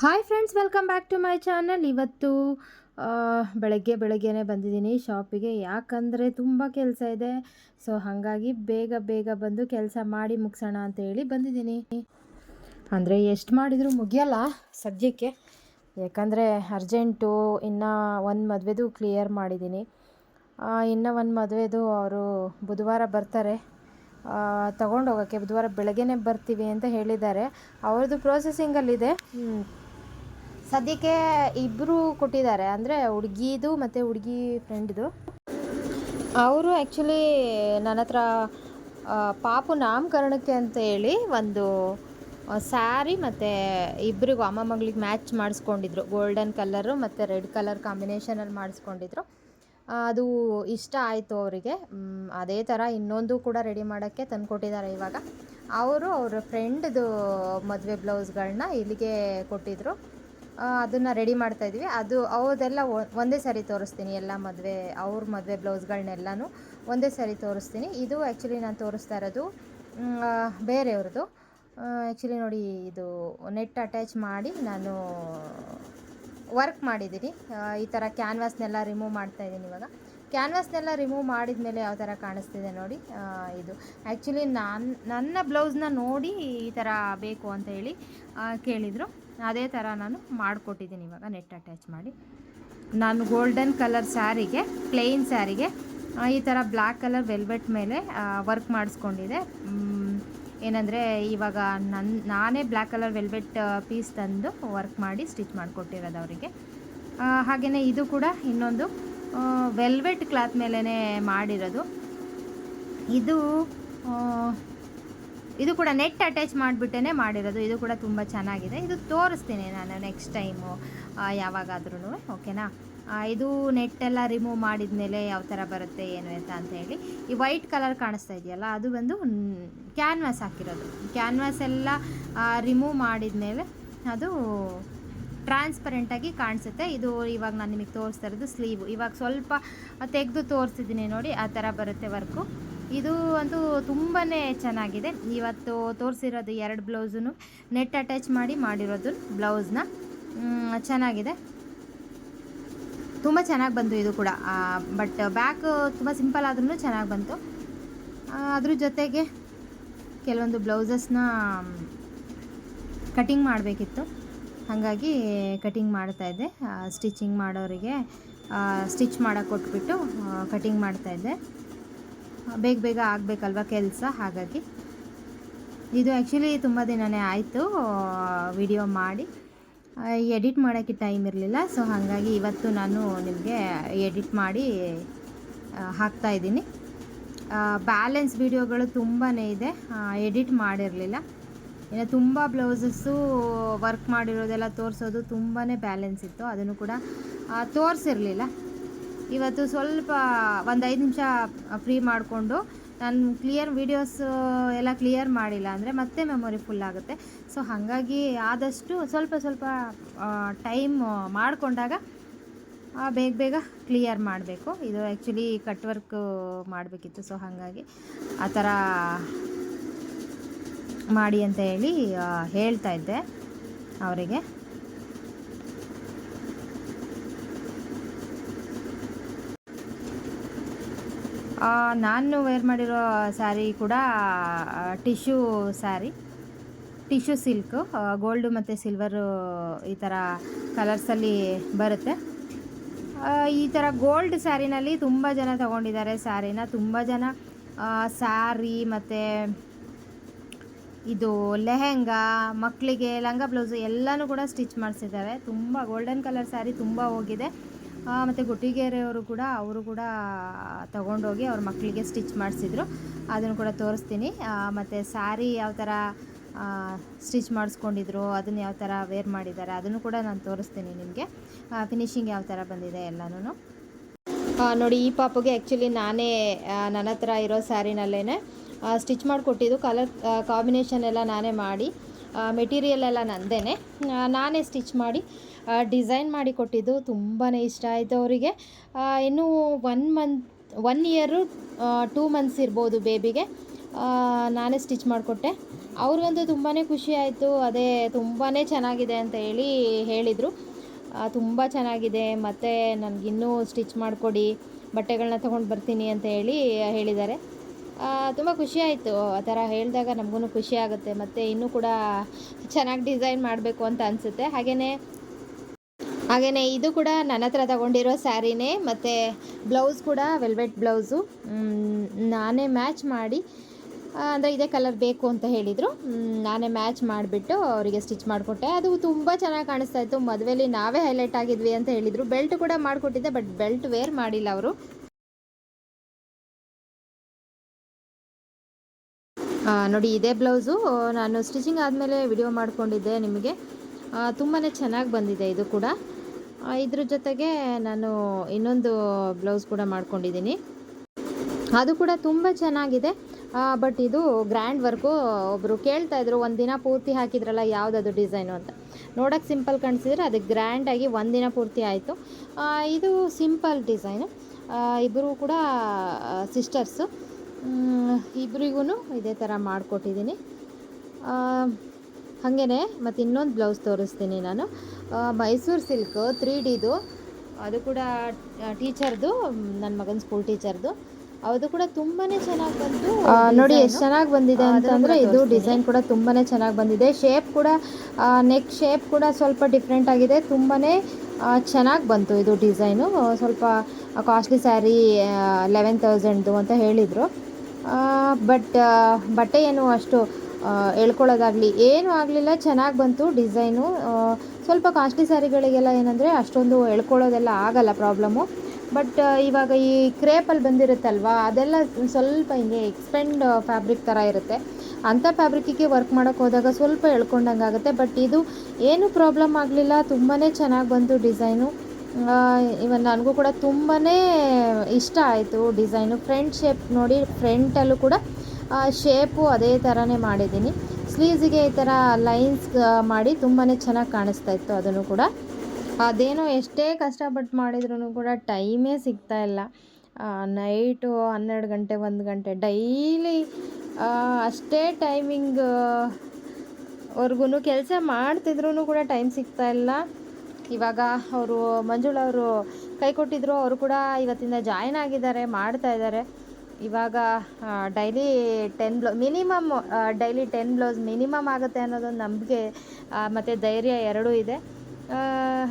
Hi friends welcome back to my channel ಇವತ್ತು ಬೆಳಗ್ಗೆ ಬೆಳಗ್ಗೆನೇ ಬಂದಿದ್ದೀನಿ ಶಾಪಿಗೆ. ಯಾಕಂದರೆ ತುಂಬ ಕೆಲಸ ಇದೆ. ಸೊ ಹಾಗಾಗಿ ಬೇಗ ಬೇಗ ಬಂದು ಕೆಲಸ ಮಾಡಿ ಮುಗಿಸೋಣ ಅಂತ ಹೇಳಿ ಬಂದಿದ್ದೀನಿ. ಅಂದರೆ ಎಷ್ಟು ಮಾಡಿದರೂ ಮುಗಿಯಲ್ಲ ಸದ್ಯಕ್ಕೆ. ಯಾಕಂದರೆ ಅರ್ಜೆಂಟು ಇನ್ನು ಒಂದು ಮದುವೆದು ಕ್ಲಿಯರ್ ಮಾಡಿದ್ದೀನಿ. ಇನ್ನು ಒಂದು ಮದುವೆದು ಅವರು ಬುಧವಾರ ಬರ್ತಾರೆ. ತಗೊಂಡು ಹೋಗೋಕ್ಕೆ ಬುಧವಾರ ಬೆಳಗ್ಗೆನೇ ಬರ್ತೀವಿ ಅಂತ ಹೇಳಿದ್ದಾರೆ. ಅವ್ರದ್ದು ಪ್ರೋಸೆಸಿಂಗಲ್ಲಿದೆ. ಸದ್ಯಕ್ಕೆ ಇಬ್ಬರು ಕೊಟ್ಟಿದ್ದಾರೆ. ಅಂದರೆ ಹುಡುಗಿದು ಮತ್ತು ಹುಡುಗಿ ಫ್ರೆಂಡ್ದು ಅವರು ಆ್ಯಕ್ಚುಲಿ ನನ್ನ ಹತ್ರ ಪಾಪು ನಾಮಕರಣಕ್ಕೆ ಅಂತ ಹೇಳಿ ಒಂದು ಸ್ಯಾರಿ ಮತ್ತು ಇಬ್ಬರಿಗೂ ಅಮ್ಮ ಮಗಳಿಗೆ ಮ್ಯಾಚ್ ಮಾಡಿಸ್ಕೊಂಡಿದ್ರು. ಗೋಲ್ಡನ್ ಕಲರು ಮತ್ತು ರೆಡ್ ಕಲರ್ ಕಾಂಬಿನೇಷನಲ್ಲಿ ಮಾಡಿಸ್ಕೊಂಡಿದ್ರು. ಅದು ಇಷ್ಟ ಆಯಿತು ಅವರಿಗೆ. ಅದೇ ಥರ ಇನ್ನೊಂದು ಕೂಡ ರೆಡಿ ಮಾಡೋಕ್ಕೆ ತಂದುಕೊಟ್ಟಿದ್ದಾರೆ ಇವಾಗ. ಅವರು ಅವರ ಫ್ರೆಂಡ್ದು ಮದುವೆ ಬ್ಲೌಸ್ಗಳನ್ನ ಇಲ್ಲಿಗೆ ಕೊಟ್ಟಿದ್ದರು ಅದನ್ನು ರೆಡಿ ಮಾಡ್ತಾ ಇದ್ವಿ. ಅದು ಅವದೆಲ್ಲ ಒಂದೇ ಸಾರಿ ತೋರಿಸ್ತೀನಿ. ಎಲ್ಲ ಮದುವೆ, ಅವ್ರ ಮದುವೆ ಬ್ಲೌಸ್ಗಳನ್ನೆಲ್ಲನೂ ಒಂದೇ ಸಾರಿ ತೋರಿಸ್ತೀನಿ. ಇದು ಆ್ಯಕ್ಚುಲಿ ನಾನು ತೋರಿಸ್ತಾ ಇರೋದು ಬೇರೆಯವ್ರದ್ದು. ಆ್ಯಕ್ಚುಲಿ ನೋಡಿ ಇದು ನೆಟ್ ಅಟ್ಯಾಚ್ ಮಾಡಿ ನಾನು ವರ್ಕ್ ಮಾಡಿದ್ದೀನಿ. ಈ ಥರ ಕ್ಯಾನ್ವಾಸ್ನೆಲ್ಲ ರಿಮೂವ್ ಮಾಡ್ತಾ ಇದ್ದೀನಿ ಇವಾಗ. ಕ್ಯಾನ್ವಾಸ್ನೆಲ್ಲ ರಿಮೂವ್ ಮಾಡಿದ ಮೇಲೆ ಯಾವ ಥರ ಕಾಣಿಸ್ತಿದೆ ನೋಡಿ ಇದು. ಆ್ಯಕ್ಚುಲಿ ನಾನು, ನನ್ನ ಬ್ಲೌಸ್ನ ನೋಡಿ ಈ ಥರ ಬೇಕು ಅಂತ ಹೇಳಿ ಕೇಳಿದರು. ಅದೇ ಥರ ನಾನು ಮಾಡಿಕೊಟ್ಟಿದ್ದೀನಿ ಇವಾಗ ನೆಟ್ ಅಟ್ಯಾಚ್ ಮಾಡಿ. ನಾನು ಗೋಲ್ಡನ್ ಕಲರ್ ಸ್ಯಾರಿಗೆ ಪ್ಲೇನ್ ಸ್ಯಾರಿಗೆ ಈ ಥರ ಬ್ಲ್ಯಾಕ್ ಕಲರ್ ವೆಲ್ವೆಟ್ ಮೇಲೆ ವರ್ಕ್ ಮಾಡಿಸ್ಕೊಂಡಿದೆ. ಏನಂದರೆ ಇವಾಗ ನನ್ನ ನಾನೇ ಬ್ಲ್ಯಾಕ್ ಕಲರ್ ವೆಲ್ವೆಟ್ ಪೀಸ್ ತಂದು ವರ್ಕ್ ಮಾಡಿ ಸ್ಟಿಚ್ ಮಾಡಿಕೊಟ್ಟಿರೋದು ಅವರಿಗೆ. ಹಾಗೆಯೇ ಇದು ಕೂಡ ಇನ್ನೊಂದು ವೆಲ್ವೆಟ್ ಕ್ಲಾತ್ ಮೇಲೇ ಮಾಡಿರೋದು. ಇದು ಇದು ಕೂಡ ನೆಟ್ ಅಟ್ಯಾಚ್ ಮಾಡಿಬಿಟ್ಟೇ ಮಾಡಿರೋದು. ಇದು ಕೂಡ ತುಂಬ ಚೆನ್ನಾಗಿದೆ. ಇದು ತೋರಿಸ್ತೀನಿ ನಾನು ನೆಕ್ಸ್ಟ್ ಟೈಮು ಯಾವಾಗಾದ್ರೂ ಓಕೆನಾ ಇದು ನೆಟ್ಟೆಲ್ಲ ರಿಮೂವ್ ಮಾಡಿದ ಮೇಲೆ ಯಾವ ಥರ ಬರುತ್ತೆ, ಏನು ಅಂತ ಅಂತ ಹೇಳಿ. ಈ ವೈಟ್ ಕಲರ್ ಕಾಣಿಸ್ತಾ ಇದೆಯಲ್ಲ, ಅದು ಬಂದು ಕ್ಯಾನ್ವಾಸ್ ಹಾಕಿರೋದು. ಕ್ಯಾನ್ವಾಸ್ ಎಲ್ಲ ರಿಮೂವ್ ಮಾಡಿದ ಮೇಲೆ ಅದು ಟ್ರಾನ್ಸ್ಪರೆಂಟಾಗಿ ಕಾಣಿಸುತ್ತೆ. ಇದು ಇವಾಗ ನಾನು ನಿಮಗೆ ತೋರಿಸ್ತಾ ಇರೋದು ಸ್ಲೀವು ಇವಾಗ ಸ್ವಲ್ಪ ತೆಗೆದು ತೋರಿಸ್ತಿದ್ದೀನಿ ನೋಡಿ, ಆ ಥರ ಬರುತ್ತೆ ವರ್ಕು ಇದು ಅಂತೂ ತುಂಬಾ ಚೆನ್ನಾಗಿದೆ. ಇವತ್ತು ತೋರಿಸಿರೋದು ಎರಡು ಬ್ಲೌಸೂ ನೆಟ್ ಅಟ್ಯಾಚ್ ಮಾಡಿ ಮಾಡಿರೋದು ಬ್ಲೌಸ್ನ. ಚೆನ್ನಾಗಿದೆ. ತುಂಬ ಚೆನ್ನಾಗಿ ಬಂತು ಇದು ಕೂಡ. ಬಟ್ ಬ್ಯಾಕ್ ತುಂಬ ಸಿಂಪಲ್ ಆದ್ರೂ ಚೆನ್ನಾಗಿ ಬಂತು. ಅದ್ರ ಜೊತೆಗೆ ಕೆಲವೊಂದು ಬ್ಲೌಸಸ್ನ ಕಟಿಂಗ್ ಮಾಡಬೇಕಿತ್ತು. ಹಾಗಾಗಿ ಕಟಿಂಗ್ ಮಾಡ್ತಾಯಿದ್ದೆ ಸ್ಟಿಚಿಂಗ್ ಮಾಡೋರಿಗೆ ಸ್ಟಿಚ್ ಮಾಡೋಕ್ಕೆ ಕೊಟ್ಬಿಟ್ಟು ಕಟಿಂಗ್ ಮಾಡ್ತಾಯಿದ್ದೆ ಬೇಗ ಬೇಗ ಆಗಬೇಕಲ್ವ ಕೆಲಸ? ಹಾಗಾಗಿ ಇದು ಆ್ಯಕ್ಚುಲಿ ತುಂಬ ದಿನವೇ ಆಯಿತು ವಿಡಿಯೋ ಮಾಡಿ. ಎಡಿಟ್ ಮಾಡೋಕ್ಕೆ ಟೈಮ್ ಇರಲಿಲ್ಲ ಸೊ ಹಾಗಾಗಿ ಇವತ್ತು ನಾನು ನಿಮಗೆ ಎಡಿಟ್ ಮಾಡಿ ಹಾಕ್ತಾ ಇದ್ದೀನಿ. ಬ್ಯಾಲೆನ್ಸ್ ವಿಡಿಯೋಗಳು ತುಂಬಾ ಇದೆ ಎಡಿಟ್ ಮಾಡಿರಲಿಲ್ಲ. ಇನ್ನು ತುಂಬ ಬ್ಲೌಸಸ್ಸು ವರ್ಕ್ ಮಾಡಿರೋದೆಲ್ಲ ತೋರಿಸೋದು ತುಂಬಾ ಬ್ಯಾಲೆನ್ಸ್ ಇತ್ತು, ಅದನ್ನು ಕೂಡ ತೋರಿಸಿರಲಿಲ್ಲ. ಇವತ್ತು ಸ್ವಲ್ಪ ಒಂದು ಐದು ನಿಮಿಷ ಫ್ರೀ ಮಾಡಿಕೊಂಡು ನಾನು ಕ್ಲಿಯರ್ ವೀಡಿಯೋಸ್ ಎಲ್ಲ ಕ್ಲಿಯರ್ ಮಾಡಿಲ್ಲ ಅಂದರೆ ಮತ್ತೆ ಮೆಮೊರಿ ಫುಲ್ ಆಗುತ್ತೆ. ಸೊ ಹಾಗಾಗಿ ಆದಷ್ಟು ಸ್ವಲ್ಪ ಸ್ವಲ್ಪ ಟೈಮ್ ಮಾಡಿಕೊಂಡಾಗ ಬೇಗ ಬೇಗ ಕ್ಲಿಯರ್ ಮಾಡಬೇಕು. ಇದು ಆ್ಯಕ್ಚುಲಿ ಕಟ್ ವರ್ಕ್ ಮಾಡಬೇಕಿತ್ತು. ಸೊ ಹಾಗಾಗಿ ಆ ಥರ ಮಾಡಿ ಅಂತ ಹೇಳಿ ಹೇಳ್ತಾ ಇದ್ದೆ ಅವರಿಗೆ. ನಾನು ವೇರ್ ಮಾಡಿರೋ ಸ್ಯಾರಿ ಕೂಡ tissue sari tissue silk gold ಮತ್ತು ಸಿಲ್ವರು ಈ ಥರ ಕಲರ್ಸಲ್ಲಿ ಬರುತ್ತೆ. ಈ ಥರ ಗೋಲ್ಡ್ ಸ್ಯಾರಿನಲ್ಲಿ ತುಂಬ ಜನ ತಗೊಂಡಿದ್ದಾರೆ ಸ್ಯಾರಿನ ತುಂಬ ಜನ ಸ್ಯಾರಿ ಮತ್ತು ಇದು ಲೆಹೆಂಗಾ ಮಕ್ಕಳಿಗೆ ಲಂಗ ಬ್ಲೌಸು ಎಲ್ಲನೂ ಕೂಡ ಸ್ಟಿಚ್ ಮಾಡಿಸಿದ್ದಾರೆ. ತುಂಬ ಗೋಲ್ಡನ್ ಕಲರ್ ಸ್ಯಾರಿ ತುಂಬ ಹೋಗಿದೆ. ಮತ್ತು ಗುಟ್ಟಿಗೆರೆಯವರು ಕೂಡ, ಅವರು ಕೂಡ ತಗೊಂಡೋಗಿ ಅವ್ರ ಮಕ್ಕಳಿಗೆ ಸ್ಟಿಚ್ ಮಾಡಿಸಿದ್ರು. ಅದನ್ನು ಕೂಡ ತೋರಿಸ್ತೀನಿ. ಮತ್ತು ಸ್ಯಾರಿ ಯಾವ ಥರ ಸ್ಟಿಚ್ ಮಾಡಿಸ್ಕೊಂಡಿದ್ರು, ಅದನ್ನು ಯಾವ ಥರ ವೇರ್ ಮಾಡಿದ್ದಾರೆ, ಅದನ್ನು ಕೂಡ ನಾನು ತೋರಿಸ್ತೀನಿ ನಿಮಗೆ. ಫಿನಿಶಿಂಗ್ ಯಾವ ಥರ ಬಂದಿದೆ ಎಲ್ಲನೂ ನೋಡಿ, ಈ ಪಾಪಗೆ ಆ್ಯಕ್ಚುಲಿ ನಾನೇ ನನ್ನ ಹತ್ರ ಇರೋ ಸ್ಯಾರಿನಲ್ಲೇ ಸ್ಟಿಚ್ ಮಾಡಿಕೊಟ್ಟಿದ್ದು. ಕಲರ್ ಕಾಂಬಿನೇಷನ್ ಎಲ್ಲ ನಾನೇ ಮಾಡಿ. ಮೆಟೀರಿಯಲ್ ಎಲ್ಲ ನಂದೇ ನಾನೇ ಸ್ಟಿಚ್ ಮಾಡಿ ಡಿಸೈನ್ ಮಾಡಿ ಕೊಟ್ಟಿದ್ದು ತುಂಬಾ ಇಷ್ಟ ಆಯಿತು ಅವರಿಗೆ. ಇನ್ನೂ one month one year two months ಇರ್ಬೋದು ಬೇಬಿಗೆ ನಾನೇ ಸ್ಟಿಚ್ ಮಾಡಿಕೊಟ್ಟೆ. ಅವ್ರಿಗಂತೂ ತುಂಬಾ ಖುಷಿ ಆಯಿತು. ಅದೇ ತುಂಬಾ ಚೆನ್ನಾಗಿದೆ ಅಂತ ಹೇಳಿ ಹೇಳಿದರು. ತುಂಬ ಚೆನ್ನಾಗಿದೆ. ಮತ್ತು ನನಗಿನ್ನೂ ಸ್ಟಿಚ್ ಮಾಡಿಕೊಡಿ ಬಟ್ಟೆಗಳನ್ನ ತೊಗೊಂಡು ಬರ್ತೀನಿ ಅಂತ ಹೇಳಿ ಹೇಳಿದ್ದಾರೆ. ತುಂಬ ಖುಷಿಯಾಯಿತು ಆ ಥರ ಹೇಳಿದಾಗ ನಮಗೂ ಖುಷಿ ಆಗುತ್ತೆ. ಮತ್ತು ಇನ್ನೂ ಕೂಡ ಚೆನ್ನಾಗಿ ಡಿಸೈನ್ ಮಾಡಬೇಕು ಅಂತ ಅನಿಸುತ್ತೆ. ಹಾಗೆಯೇ ಹಾಗೆಯೇ ಇದು ಕೂಡ ನನ್ನ ಹತ್ರ ತಗೊಂಡಿರೋ ಸ್ಯಾರಿನೇ. ಮತ್ತು ಬ್ಲೌಸ್ ಕೂಡ, ವೆಲ್ವೆಟ್ ಬ್ಲೌಸು. ನಾನೇ ಮ್ಯಾಚ್ ಮಾಡಿ ಅಂದರೆ ಇದೇ ಕಲರ್ ಬೇಕು ಅಂತ ಹೇಳಿದರು. ನಾನೇ ಮ್ಯಾಚ್ ಮಾಡಿಬಿಟ್ಟು ಅವರಿಗೆ ಸ್ಟಿಚ್ ಮಾಡಿಕೊಟ್ಟೆ. ಅದು ತುಂಬ ಚೆನ್ನಾಗಿ ಕಾಣಿಸ್ತಾ ಇತ್ತು. ಮದುವೆಲಿ ನಾವೇ ಹೈಲೈಟ್ ಆಗಿದ್ವಿ ಅಂತ ಹೇಳಿದರು. ಬೆಲ್ಟ್ ಕೂಡ ಮಾಡಿಕೊಟ್ಟಿದ್ದೆ, ಬಟ್ ಬೆಲ್ಟ್ ವೇರ್ ಮಾಡಿಲ್ಲ ಅವರು. ನೋಡಿ, ಇದೇ ಬ್ಲೌಸು. ನಾನು ಸ್ಟಿಚಿಂಗ್ ಆದಮೇಲೆ ವಿಡಿಯೋ ಮಾಡಿಕೊಂಡಿದ್ದೆ ನಿಮಗೆ. ತುಂಬಾ ಚೆನ್ನಾಗಿ ಬಂದಿದೆ ಇದು ಕೂಡ. ಇದ್ರ ಜೊತೆಗೆ ನಾನು ಇನ್ನೊಂದು ಬ್ಲೌಸ್ ಕೂಡ ಮಾಡ್ಕೊಂಡಿದ್ದೀನಿ. ಅದು ಕೂಡ ತುಂಬ ಚೆನ್ನಾಗಿದೆ. ಬಟ್ ಇದು ಗ್ರ್ಯಾಂಡ್ ವರ್ಕು. ಒಬ್ಬರು ಕೇಳ್ತಾ ಇದ್ರು, ಒಂದು ದಿನ ಪೂರ್ತಿ ಹಾಕಿದ್ರಲ್ಲ, ಯಾವುದದು ಡಿಸೈನು ಅಂತ. ನೋಡೋಕ್ಕೆ ಸಿಂಪಲ್ ಕಾಣಿಸಿದ್ರೆ ಅದು ಗ್ರ್ಯಾಂಡಾಗಿ ಒಂದಿನ ಪೂರ್ತಿ ಆಯಿತು. ಇದು ಸಿಂಪಲ್ ಡಿಸೈನು. ಇಬ್ಬರು ಕೂಡ ಸಿಸ್ಟರ್ಸು. ಇಬ್ರಿಗೂ ಇದೇ ಥರ ಮಾಡಿಕೊಟ್ಟಿದ್ದೀನಿ ಹಾಗೇ ಮತ್ತು ಇನ್ನೊಂದು ಬ್ಲೌಸ್ ತೋರಿಸ್ತೀನಿ ನಾನು. ಮೈಸೂರು ಸಿಲ್ಕ್ ತ್ರೀ ಡಿದು. ಅದು ಕೂಡ ಟೀಚರ್ದು ನನ್ನ ಮಗನ ಸ್ಕೂಲ್ ಟೀಚರ್ದು. ಅದು ಕೂಡ ತುಂಬಾ ಚೆನ್ನಾಗಿ ಬಂತು ನೋಡಿ ಎಷ್ಟು ಚೆನ್ನಾಗಿ ಬಂದಿದೆ ಅಂತಂದರೆ ಇದು ಡಿಸೈನ್ ಕೂಡ ತುಂಬಾ ಚೆನ್ನಾಗಿ ಬಂದಿದೆ. ಶೇಪ್ ಕೂಡ ನೆಕ್ ಶೇಪ್ ಕೂಡ ಸ್ವಲ್ಪ ಡಿಫ್ರೆಂಟ್ ಆಗಿದೆ. ತುಂಬಾ ಚೆನ್ನಾಗಿ ಬಂತು ಇದು ಡಿಸೈನು ಸ್ವಲ್ಪ ಕಾಸ್ಟ್ಲಿ ಸ್ಯಾರಿ ಲೆವೆನ್ ತೌಸಂಡ್ದು ಅಂತ ಹೇಳಿದರು. ಬಟ್ ಬಟ್ಟೆ ಏನು ಅಷ್ಟು ಎಳ್ಕೊಳ್ಳೋದಾಗಲಿ ಏನೂ ಆಗಲಿಲ್ಲ, ಚೆನ್ನಾಗಿ ಬಂತು ಡಿಸೈನು. ಸ್ವಲ್ಪ ಕಾಸ್ಟ್ಲಿ ಸ್ಯಾರಿಗಳಿಗೆಲ್ಲ ಏನಂದರೆ ಅಷ್ಟೊಂದು ಎಳ್ಕೊಳ್ಳೋದೆಲ್ಲ ಆಗಲ್ಲ ಪ್ರಾಬ್ಲಮ್ಮು ಬಟ್ ಇವಾಗ ಈ ಕ್ರೇಪಲ್ಲಿ ಬಂದಿರುತ್ತಲ್ವಾ, ಅದೆಲ್ಲ ಸ್ವಲ್ಪ ಹಿಂಗೆ ಎಕ್ಸ್ಪೆಂಡ್ ಫ್ಯಾಬ್ರಿಕ್ ಥರ ಇರುತ್ತೆ. ಅಂಥ ಫ್ಯಾಬ್ರಿಕ್ಕಿಗೆ ವರ್ಕ್ ಮಾಡೋಕ್ಕೆ ಹೋದಾಗ ಸ್ವಲ್ಪ ಎಳ್ಕೊಂಡಂಗೆ ಆಗುತ್ತೆ ಬಟ್ ಇದು ಏನು ಪ್ರಾಬ್ಲಮ್ ಆಗಲಿಲ್ಲ ತುಂಬಾ ಚೆನ್ನಾಗಿ ಬಂತು ಡಿಸೈನು. ಇವನ್ ನನಗೂ ಕೂಡ ತುಂಬಾ ಇಷ್ಟ ಆಯಿತು ಡಿಸೈನು. ಫ್ರಂಟ್ ಶೇಪ್ ನೋಡಿ ಫ್ರಂಟಲ್ಲೂ ಕೂಡ ಶೇಪು ಅದೇ ಥರನೇ ಮಾಡಿದ್ದೀನಿ. ಸ್ಲೀವ್ಸಿಗೆ ಈ ಥರ ಲೈನ್ಸ್ ಮಾಡಿ ತುಂಬಾ ಚೆನ್ನಾಗಿ ಕಾಣಿಸ್ತಾ ಇತ್ತು ಅದನ್ನು ಕೂಡ. ಅದೇನೋ ಎಷ್ಟೇ ಕಷ್ಟಪಟ್ಟು ಮಾಡಿದ್ರೂ ಕೂಡ ಟೈಮೇ ಸಿಗ್ತಾ ಇಲ್ಲ. ನೈಟು ಹನ್ನೆರಡು ಗಂಟೆ, ಒಂದು ಗಂಟೆ ಡೈಲಿ ಅಷ್ಟೇ ಟೈಮಿಂಗ್ ವರ್ಗು ಕೆಲಸ ಮಾಡ್ತಿದ್ರು ಕೂಡ ಟೈಮ್ ಸಿಗ್ತಾ ಇಲ್ಲ. ಇವಾಗ ಅವರು ಮಂಜುಳ ಅವರು ಕೈ ಕೊಟ್ಟಿದ್ರು, ಅವರು ಕೂಡ ಇವತ್ತಿಂದ ಜಾಯ್ನ್ ಆಗಿದ್ದಾರೆ, ಮಾಡ್ತಾ ಇದ್ದಾರೆ. ಇವಾಗ daily ten ಬ್ಲೌ minimum daily ten blouse minimum ಆಗುತ್ತೆ ಅನ್ನೋದೊಂದು ನಂಬಿಕೆ ಮತ್ತು ಧೈರ್ಯ ಎರಡೂ ಇದೆ.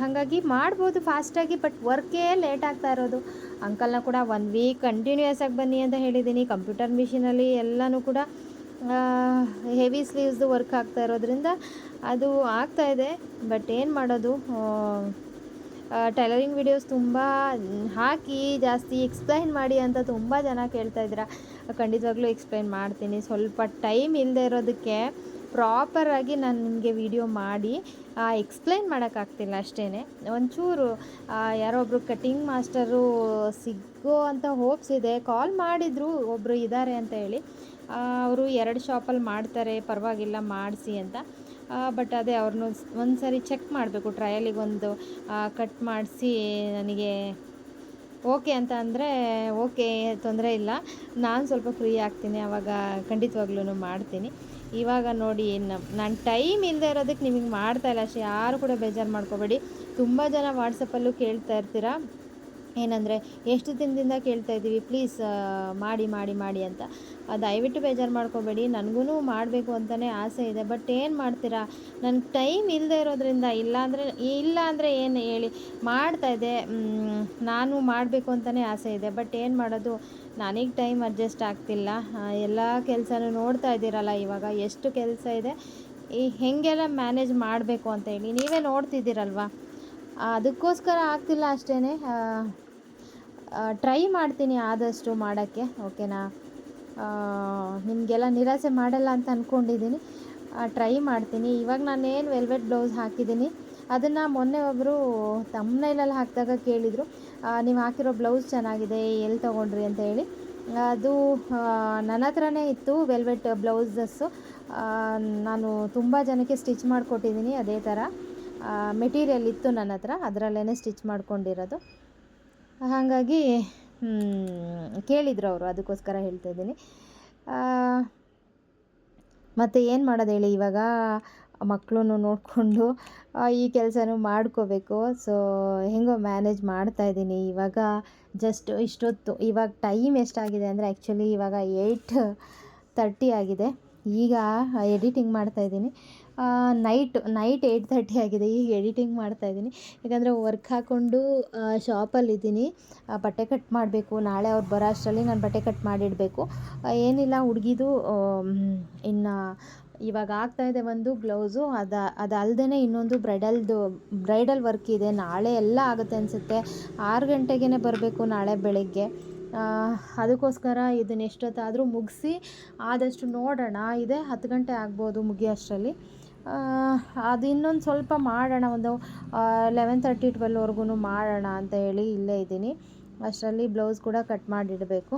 ಹಾಗಾಗಿ ಮಾಡ್ಬೋದು ಫಾಸ್ಟಾಗಿ ಬಟ್ ವರ್ಕೇ ಲೇಟ್ ಆಗ್ತಾ ಇರೋದು. ಅಂಕಲ್ನ ಕೂಡ ಒನ್ ವೀಕ್ ಕಂಟಿನ್ಯೂಯಸ್ ಆಗಿ ಬನ್ನಿ ಅಂತ ಹೇಳಿದ್ದೀನಿ. ಕಂಪ್ಯೂಟರ್ ಮಿಷಿನಲ್ಲಿ ಎಲ್ಲನೂ ಕೂಡ ಹೆವಿ ಸ್ಲೀವ್ಸ್ದು ವರ್ಕ್ ಆಗ್ತಾ ಇರೋದ್ರಿಂದ ಅದು ಆಗ್ತಾ ಇದೆ ಬಟ್ ಏನು ಮಾಡೋದು? ಟೈಲರಿಂಗ್ ವಿಡಿಯೋಸ್ ತುಂಬ ಹಾಕಿ ಜಾಸ್ತಿ ಎಕ್ಸ್ಪ್ಲೈನ್ ಮಾಡಿ ಅಂತ ತುಂಬ ಜನ ಕೇಳ್ತಾ ಇದ್ದೀರಾ. ಖಂಡಿತವಾಗ್ಲೂ ಎಕ್ಸ್ಪ್ಲೈನ್ ಮಾಡ್ತೀನಿ. ಸ್ವಲ್ಪ ಟೈಮ್ ಇಲ್ಲದೆ ಇರೋದಕ್ಕೆ ಪ್ರಾಪರಾಗಿ ನಾನು ನಿಮಗೆ ವಿಡಿಯೋ ಮಾಡಿ ಎಕ್ಸ್ಪ್ಲೈನ್ ಮಾಡೋಕ್ಕಾಗ್ತಿಲ್ಲ ಅಷ್ಟೇ ಒಂಚೂರು ಯಾರೋ ಒಬ್ಬರು ಕಟಿಂಗ್ ಮಾಸ್ಟರು ಸಿಗೋ ಅಂತ ಹೋಪ್ಸ್ ಇದೆ. ಕಾಲ್ ಮಾಡಿದರು ಒಬ್ಬರು ಇದ್ದಾರೆ ಅಂತ ಹೇಳಿ. ಅವರು ಎರಡು ಶಾಪಲ್ಲಿ ಮಾಡ್ತಾರೆ, ಪರವಾಗಿಲ್ಲ ಮಾಡಿಸಿ ಅಂತ. ಬಟ್ ಅದೇ ಅವ್ರನ್ನ ಒಂದು ಸಾರಿ ಚೆಕ್ ಮಾಡಬೇಕು ಟ್ರಯಲಿಗೆ ಒಂದು ಕಟ್ ಮಾಡಿಸಿ, ನನಗೆ ಓಕೆ ಅಂತ ಅಂದರೆ ಓಕೆ ತೊಂದರೆ ಇಲ್ಲ. ನಾನು ಸ್ವಲ್ಪ ಫ್ರೀ ಆಗ್ತೀನಿ ಆವಾಗ ಖಂಡಿತವಾಗ್ಲೂ ಮಾಡ್ತೀನಿ. ಇವಾಗ ನೋಡಿ ನಾನು ಟೈಮ್ ಇಲ್ಲದೆ ಇರೋದಕ್ಕೆ ನಿಮಗೆ ಮಾಡ್ತಾ ಇಲ್ಲ ಅಷ್ಟೇ ಯಾರು ಕೂಡ ಬೇಜಾರು ಮಾಡ್ಕೋಬೇಡಿ. ತುಂಬ ಜನ ವಾಟ್ಸಪ್ಪಲ್ಲೂ ಕೇಳ್ತಾ ಇರ್ತೀರಾ? ಏನಂದರೆ ಎಷ್ಟು ದಿನದಿಂದ ಕೇಳ್ತಾ ಇದ್ದೀವಿ ಪ್ಲೀಸ್ ಮಾಡಿ ಮಾಡಿ ಮಾಡಿ ಅಂತ. ದಯವಿಟ್ಟು ಬೇಜಾರು ಮಾಡ್ಕೋಬೇಡಿ ನನಗೂ ಮಾಡಬೇಕು ಅಂತಲೇ ಆಸೆ ಇದೆ ಬಟ್ ಏನು ಮಾಡ್ತೀರಾ? ನನಗೆ ಟೈಮ್ ಇಲ್ಲದೆ ಇರೋದ್ರಿಂದ, ಇಲ್ಲಾಂದರೆ ಇಲ್ಲ ಅಂದರೆ ಏನು ಹೇಳಿ, ಮಾಡ್ತಾ ಇದೆ ನಾನು ಮಾಡಬೇಕು ಅಂತಲೇ ಆಸೆ ಇದೆ ಬಟ್ ಏನು ಮಾಡೋದು? ನನಗೆ ಟೈಮ್ ಅಡ್ಜಸ್ಟ್ ಆಗ್ತಿಲ್ಲ. ಎಲ್ಲ ಕೆಲಸನೂ ನೋಡ್ತಾ ಇದ್ದೀರಲ್ಲ, ಇವಾಗ ಎಷ್ಟು ಕೆಲಸ ಇದೆ, ಈ ಹೇಗೆಲ್ಲ ಮ್ಯಾನೇಜ್ ಮಾಡಬೇಕು ಅಂತ ಹೇಳಿ, ನೀವೇ ನೋಡ್ತಿದ್ದೀರಲ್ವಾ? ಅದಕ್ಕೋಸ್ಕರ ಆಗ್ತಿಲ್ಲ ಅಷ್ಟೇ ಟ್ರೈ ಮಾಡ್ತೀನಿ ಆದಷ್ಟು ಮಾಡೋಕ್ಕೆ, ಓಕೆನಾ? ನಿಮಗೆಲ್ಲ ನಿರಾಸೆ ಮಾಡಲ್ಲ ಅಂತ ಅಂದ್ಕೊಂಡಿದ್ದೀನಿ ಟ್ರೈ ಮಾಡ್ತೀನಿ. ಇವಾಗ ನಾನೇನು ವೆಲ್ವೆಟ್ ಬ್ಲೌಸ್ ಹಾಕಿದ್ದೀನಿ. ಅದನ್ನು ಮೊನ್ನೆ ಒಬ್ಬರು ತಮ್ಮನೈಲಲ್ಲಿ ಹಾಕಿದಾಗ ಕೇಳಿದರು. ನೀವು ಹಾಕಿರೋ ಬ್ಲೌಸ್ ಚೆನ್ನಾಗಿದೆ ಎಲ್ಲಿ ತೊಗೊಂಡ್ರಿ ಅಂತ ಹೇಳಿ. ಅದು ನನ್ನ ಹತ್ರನೇ ಇತ್ತು ವೆಲ್ವೆಟ್ ಬ್ಲೌಸಸ್ಸು ನಾನು ತುಂಬ ಜನಕ್ಕೆ ಸ್ಟಿಚ್ ಮಾಡಿಕೊಟ್ಟಿದ್ದೀನಿ ಅದೇ ಥರ ಮೆಟೀರಿಯಲ್ ಇತ್ತು ನನ್ನ ಹತ್ರ ಅದರಲ್ಲೇ ಸ್ಟಿಚ್ ಮಾಡ್ಕೊಂಡಿರೋದು. ಹಾಗಾಗಿ ಕೇಳಿದರು ಅವರು, ಅದಕ್ಕೋಸ್ಕರ ಹೇಳ್ತಾ ಇದ್ದೀನಿ. ಮತ್ತು ಏನು ಮಾಡೋದು ಹೇಳಿ, ಇವಾಗ ಮಕ್ಕಳನ್ನು ನೋಡಿಕೊಂಡು ಈ ಕೆಲಸನೂ ಮಾಡ್ಕೋಬೇಕು. ಸೊ ಹೆಂಗೋ ಮ್ಯಾನೇಜ್ ಮಾಡ್ತಾಯಿದ್ದೀನಿ ಇವಾಗ ಜಸ್ಟ್ ಇಷ್ಟೊತ್ತು, ಇವಾಗ ಟೈಮ್ ಎಷ್ಟಾಗಿದೆ ಅಂದರೆ ಆ್ಯಕ್ಚುಲಿ ಇವಾಗ ಏಯ್ಟ್ ತರ್ಟಿ ಆಗಿದೆ. ಈಗ ಎಡಿಟಿಂಗ್ ಮಾಡ್ತಾಯಿದ್ದೀನಿ ನೈಟ್ ನೈಟ್ ಏಯ್ಟ್ ತರ್ಟಿ ಆಗಿದೆ. ಈಗ ಎಡಿಟಿಂಗ್ ಮಾಡ್ತಾ ಇದ್ದೀನಿ. ಯಾಕಂದರೆ ವರ್ಕ್ ಹಾಕ್ಕೊಂಡು ಶಾಪಲ್ಲಿದ್ದೀನಿ ಬಟ್ಟೆ ಕಟ್ ಮಾಡಬೇಕು. ನಾಳೆ ಅವ್ರು ಬರೋ ಅಷ್ಟರಲ್ಲಿ ನಾನು ಬಟ್ಟೆ ಕಟ್ ಮಾಡಿಡಬೇಕು. ಏನಿಲ್ಲ, ಹುಡುಗಿದು ಇನ್ನು ಇವಾಗ ಆಗ್ತಾಯಿದೆ ಒಂದು ಬ್ಲೌಸು ಅದು ಅದು ಇನ್ನೊಂದು ಬ್ರೈಡಲ್ದು ಬ್ರೈಡಲ್ ವರ್ಕ್ ಇದೆ. ನಾಳೆ ಎಲ್ಲ ಆಗುತ್ತೆ ಅನಿಸುತ್ತೆ. ಆರು ಗಂಟೆಗೇ ಬರಬೇಕು ನಾಳೆ ಬೆಳಗ್ಗೆ. ಅದಕ್ಕೋಸ್ಕರ ಇದನ್ನ ಎಷ್ಟೊತ್ತಾದರೂ ಮುಗಿಸಿ, ಆದಷ್ಟು ನೋಡೋಣ. ಇದೆ ಹತ್ತು ಗಂಟೆ ಆಗ್ಬೋದು ಮುಗಿಯೋ ಅಷ್ಟರಲ್ಲಿ. ಅದು ಇನ್ನೊಂದು ಸ್ವಲ್ಪ ಮಾಡೋಣ, ಒಂದು ಲೆವೆನ್ ತರ್ಟಿ ಟ್ವೆಲ್ವರೆಗೂ ಮಾಡೋಣ ಅಂತ ಹೇಳಿ ಇಲ್ಲೇ ಇದ್ದೀನಿ. ಅಷ್ಟರಲ್ಲಿ ಬ್ಲೌಸ್ ಕೂಡ ಕಟ್ ಮಾಡಿಡಬೇಕು.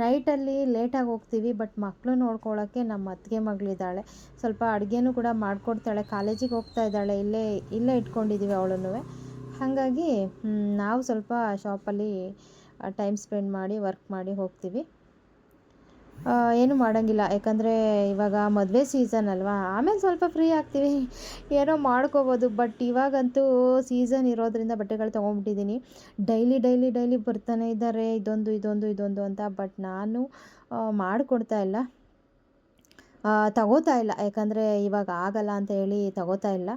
ನೈಟಲ್ಲಿ ಲೇಟಾಗಿ ಹೋಗ್ತೀವಿ ಬಟ್ ಮಕ್ಕಳು ನೋಡ್ಕೊಳ್ಳೋಕ್ಕೆ ನಮ್ಮ ಅತ್ತಿಗೆ ಮಗಳಿದ್ದಾಳೆ. ಸ್ವಲ್ಪ ಅಡುಗೆನೂ ಕೂಡ ಮಾಡಿಕೊಡ್ತಾಳೆ, ಕಾಲೇಜಿಗೆ ಹೋಗ್ತಾ ಇದ್ದಾಳೆ, ಇಲ್ಲೇ ಇಲ್ಲೇ ಇಟ್ಕೊಂಡಿದ್ದೀವಿ ಅವಳನ್ನು. ಹಾಗಾಗಿ ನಾವು ಸ್ವಲ್ಪ ಶಾಪಲ್ಲಿ ಟೈಮ್ ಸ್ಪೆಂಡ್ ಮಾಡಿ ವರ್ಕ್ ಮಾಡಿ ಹೋಗ್ತೀವಿ. ಏನು ಮಾಡೋಂಗಿಲ್ಲ. ಯಾಕಂದರೆ ಇವಾಗ ಮದುವೆ ಸೀಸನ್ ಅಲ್ವಾ? ಆಮೇಲೆ ಸ್ವಲ್ಪ ಫ್ರೀ ಆಗ್ತೀವಿ. ಏನೋ ಮಾಡ್ಕೋಬೋದು. ಬಟ್ ಇವಾಗಂತೂ ಸೀಸನ್ ಇರೋದರಿಂದ ಬಟ್ಟೆಗಳು ತೊಗೊಂಡ್ಬಿಟ್ಟಿದ್ದೀನಿ ಡೈಲಿ ಡೈಲಿ ಡೈಲಿ ಬರ್ತಾನೆ ಇದ್ದಾರೆ. ಇದೊಂದು ಇದೊಂದು ಇದೊಂದು ಅಂತ. ಬಟ್ ನಾನು ಮಾಡಿಕೊಡ್ತಾ ಇಲ್ಲ. ತಗೋತಾ ಇಲ್ಲ. ಯಾಕಂದರೆ ಇವಾಗ ಆಗಲ್ಲ ಅಂತ ಹೇಳಿ ತಗೋತಾ ಇಲ್ಲ.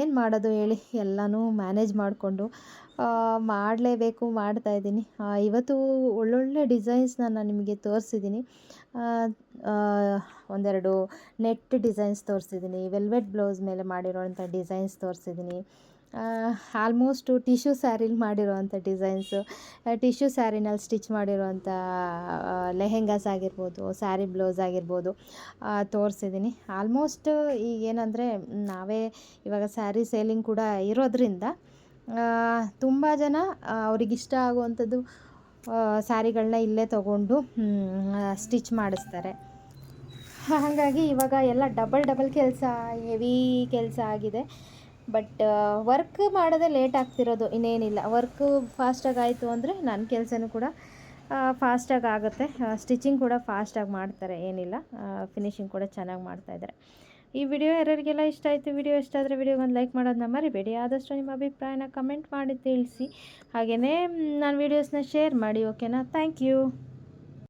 ಏನು ಮಾಡೋದು ಹೇಳಿ? ಎಲ್ಲನೂ ಮ್ಯಾನೇಜ್ ಮಾಡಿಕೊಂಡು. ಮಾಡಲೇಬೇಕು ಮಾಡ್ತಾಯಿದ್ದೀನಿ ಇವತ್ತು ಒಳ್ಳೊಳ್ಳೆ ಡಿಸೈನ್ಸ್ನ ನಾನು ನಿಮಗೆ ತೋರಿಸಿದ್ದೀನಿ. ಒಂದೆರಡು ನೆಟ್ ಡಿಸೈನ್ಸ್ ತೋರಿಸಿದ್ದೀನಿ ವೆಲ್ವೆಟ್ ಬ್ಲೌಸ್ ಮೇಲೆ ಮಾಡಿರೋವಂಥ ಡಿಸೈನ್ಸ್ ತೋರಿಸಿದ್ದೀನಿ. ಆಲ್ಮೋಸ್ಟು ಟಿಶ್ಯೂ ಸ್ಯಾರಿಲಿ ಮಾಡಿರೋವಂಥ ಡಿಸೈನ್ಸು ಟಿಶ್ಯೂ ಸ್ಯಾರಿನಲ್ಲಿ ಸ್ಟಿಚ್ ಮಾಡಿರೋವಂಥ ಲೆಹೆಂಗಾಸ್ ಆಗಿರ್ಬೋದು ಸ್ಯಾರಿ ಬ್ಲೌಸ್ ಆಗಿರ್ಬೋದು ತೋರಿಸಿದ್ದೀನಿ. ಆಲ್ಮೋಸ್ಟ್ ಈಗ ಏನಂದರೆ ನಾವೇ ಇವಾಗ ಸ್ಯಾರಿ ಸೇಲಿಂಗ್ ಕೂಡ ಇರೋದ್ರಿಂದ ತುಂಬ ಜನ ಅವ್ರಿಗಿಷ್ಟ ಆಗುವಂಥದ್ದು ಸ್ಯಾರಿಗಳನ್ನ ಇಲ್ಲೇ ತಗೊಂಡು ಸ್ಟಿಚ್ ಮಾಡಿಸ್ತಾರೆ. ಹಾಗಾಗಿ ಇವಾಗ ಎಲ್ಲ ಡಬಲ್ ಡಬಲ್ ಕೆಲಸ, ಹೆವಿ ಕೆಲಸ ಆಗಿದೆ. ಬಟ್ ವರ್ಕ್ ಮಾಡೋದೇ ಲೇಟ್ ಆಗ್ತಿರೋದು ಇನ್ನೇನಿಲ್ಲ. ವರ್ಕು ಫಾಸ್ಟಾಗಿ ಆಯಿತು ಅಂದರೆ ನನ್ನ ಕೆಲಸನೂ ಕೂಡ ಫಾಸ್ಟಾಗಿ ಆಗುತ್ತೆ. ಸ್ಟಿಚಿಂಗ್ ಕೂಡ ಫಾಸ್ಟಾಗಿ ಮಾಡ್ತಾರೆ, ಏನಿಲ್ಲ. ಫಿನಿಶಿಂಗ್ ಕೂಡ ಚೆನ್ನಾಗಿ ಮಾಡ್ತಾಯಿದ್ದಾರೆ ಈ ವಿಡಿಯೋ ಯಾರ್ಯಾರಿಗೆಲ್ಲ ಇಷ್ಟ ಆಯಿತು, ವಿಡಿಯೋ ಇಷ್ಟ ಆದರೆ ವಿಡಿಯೋಗೊಂದು ಲೈಕ್ ಮಾಡೋದನ್ನ ಮರಿಬೇಡಿ. ಆದಷ್ಟು ನಿಮ್ಮ ಅಭಿಪ್ರಾಯನ ಕಮೆಂಟ್ ಮಾಡಿ ತಿಳಿಸಿ. ಹಾಗೆಯೇ ನಾನು ವೀಡಿಯೋಸ್ನ ಶೇರ್ ಮಾಡಿ ಓಕೆನಾ ಥ್ಯಾಂಕ್ ಯು